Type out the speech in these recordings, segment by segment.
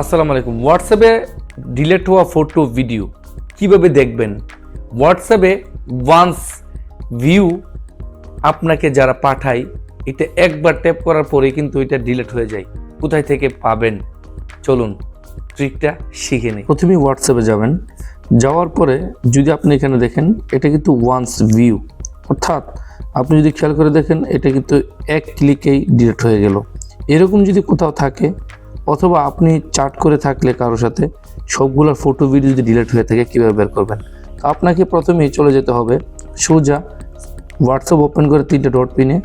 আসসালামু আলাইকুম। হোয়াটসঅ্যাপে ডিলেট হওয়া ফটো ভিডিও কীভাবে দেখবেন? হোয়াটসঅ্যাপে ওয়ান্স ভিউ আপনাকে যারা পাঠায়, এটা একবার ট্যাপ করার পরে কিন্তু এটা ডিলেট হয়ে যায়। কোথায় থেকে পাবেন? চলুন ট্রিকটা শিখে নিই। প্রথমেই হোয়াটসঅ্যাপে যাবেন। যাওয়ার পরে যদি আপনি এখানে দেখেন, এটা কিন্তু ওয়ান্স ভিউ অর্থাৎ আপনি যদি খেয়াল করে দেখেন, এটা কিন্তু এক ক্লিকেই ডিলেট হয়ে গেল। এরকম যদি কোথাও থাকে অথবা আপনি চার্ট করে থাকলে কারোর সাথে, সবগুলোর ফটো ভিডিও যদি ডিলিট হয়ে থাকে, কীভাবে বের করবেন? তো আপনাকে প্রথমেই চলে যেতে হবে সোজা হোয়াটসঅ্যাপ ওপেন করে তিনটে ডট পিনে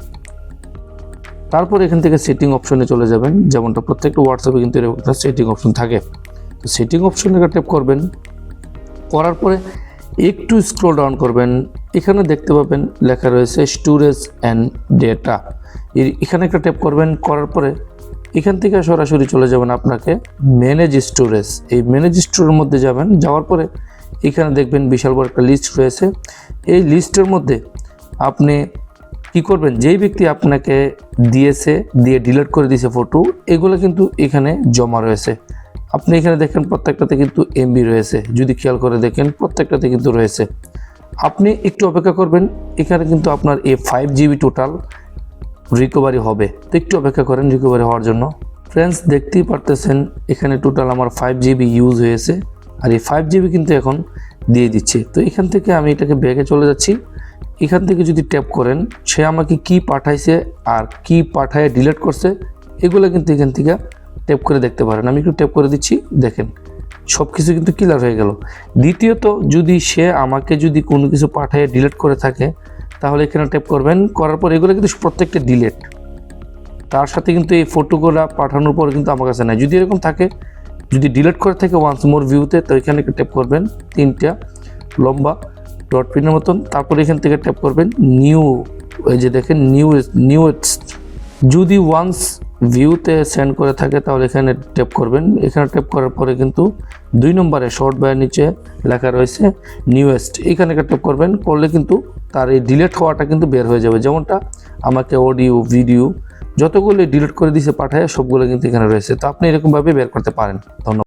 তারপর এখান থেকে সেটিং অপশনে চলে যাবেন। যেমনটা প্রত্যেকটা হোয়াটসঅ্যাপে কিন্তু এরকম একটা সেটিং অপশন থাকে। তো সেটিং অপশনে ট্যাপ করবেন। করার পরে একটু স্ক্রল ডাউন করবেন। এখানে দেখতে পাবেন লেখা রয়েছে স্টোরেজ অ্যান্ড ডেটা এখানে একটা ট্যাপ করবেন। করার পরে এখান থেকে সরাসরি চলে যাবেন আপনাকে ম্যানেজ স্টোরেজ এই ম্যানেজ স্টোরের মধ্যে যাবেন, যাওয়ার পরে এখানে দেখবেন বিশাল বড় একটা লিস্ট রয়েছে। এই লিস্টের মধ্যে আপনি কি করবেন? যেই ব্যক্তি আপনাকে দিয়েছে, দিয়ে ডিলিট করে দিয়েছে ফটো এগুলো কিন্তু এখানে জমা রয়েছে। আপনি এখানে দেখেন প্রত্যেকটাতে কিন্তু এমবি রয়েছে। যদি খেয়াল করে দেখেন, প্রত্যেকটাতে কিন্তু রয়েছে। আপনি একটু অপেক্ষা করবেন, এখানে কিন্তু আপনার এই ফাইভ জিবি টোটাল রিকভারি হবে। তো একটু অপেক্ষা করেন রিকভারি হওয়ার জন্য। ফ্রেন্ডস দেখতেই পারতেছেন, এখানে টোটাল আমার ফাইভ জিবি ইউজ হয়েছে। আর এই ফাইভ জিবি কিন্তু এখন দিয়ে দিচ্ছে। তো এখান থেকে আমি এটাকে ব্যাগে চলে যাচ্ছি। এখান থেকে যদি ট্যাপ করেন, সে আমাকে কি পাঠাইছে আর কি পাঠায় ডিলেট করছে, এগুলো কিন্তু এখান থেকে ট্যাপ করে দেখতে পারেন। আমি একটু ট্যাপ করে দিচ্ছি, দেখেন সব কিছু কিন্তু ক্লিয়ার হয়ে গেল। দ্বিতীয়ত, যদি সে আমাকে যদি কোনো কিছু পাঠায় ডিলিট করে থাকে তাহলে এখানে ট্যাপ করবেন। করার পর এগুলো কিন্তু প্রত্যেকটা ডিলেট তার সাথে কিন্তু এই ফটোগুলো পাঠানোর পর কিন্তু আমার কাছে নাই। যদি এরকম থাকে, যদি ডিলেট করে থাকে ওয়ান্স মোর ভিউতে তো এখানে ট্যাপ করবেন। তিনটা, লম্বা ডট পিনের মতন। তারপর এখান থেকে ট্যাপ করবেন নিউ ওই যে দেখেন নিউ নিউ যদি ওয়ান্স ভিউতে সেন্ড করে থাকে, তাহলে এখানে ট্যাপ করবেন। এখানে ট্যাপ করার পরে কিন্তু দুই নম্বরে শর্ট বায়ের নিচে লেখা রয়েছে নিউয়েস্ট এখানে ট্যাপ করবেন, করলে কিন্তু তার এই ডিলেট হওয়াটা কিন্তু বের হয়ে যাবে। যেমনটা আমাকে অডিও ভিডিও যতগুলো ডিলিট করে দিয়েছে পাঠায় সবগুলো কিন্তু এখানে রয়েছে। তো আপনি এরকমভাবে বের করতে পারেন। ধন্যবাদ।